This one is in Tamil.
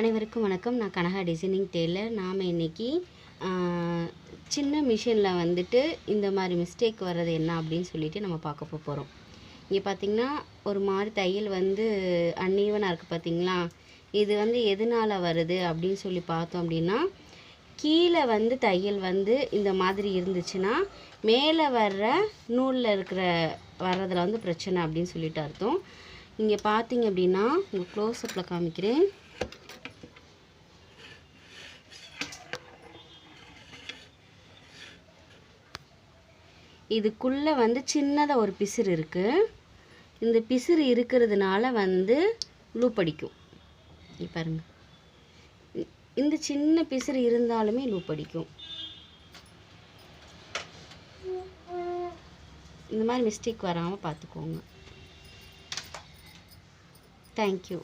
அனைவருக்கும் வணக்கம். நான் கனகா டிசைனிங் டெய்லர் நாம் இன்னைக்கு சின்ன மிஷினில் வந்துட்டு இந்த மாதிரி மிஸ்டேக் வர்றது என்ன அப்படின்னு சொல்லிட்டு நம்ம பார்க்க போகிறோம் இங்கே பார்த்தீங்கன்னா ஒரு மாதிரி தையல் வந்து அன்னீவனாக இருக்குது பார்த்திங்களா இது வந்து எதனால் வருது அப்படின்னு சொல்லி பார்த்தோம் அப்படின்னா கீழே வந்து தையல் வந்து இந்த மாதிரி இருந்துச்சுன்னா மேலே வர்ற நூலில் இருக்கிற வர்றதில் வந்து பிரச்சனை அப்படின்னு சொல்லிட்டு அர்த்தம். இங்கே பார்த்தீங்க அப்படின்னா உங்கள் க்ளோஸ்அப்பில் காமிக்கிறேன். இதுக்குள்ளே வந்து சின்னதாக ஒரு பிசிறு இருக்குது இந்த பிசிறு இருக்கிறதுனால வந்து லூப் அடிக்கும் பாருங்கள் பாருங்க. இந்த சின்ன பிசிறு இருந்தாலுமே லூப் அடிக்கும் இந்த மாதிரி மிஸ்டேக் வராமல் பார்த்துக்கோங்க தேங்க்யூ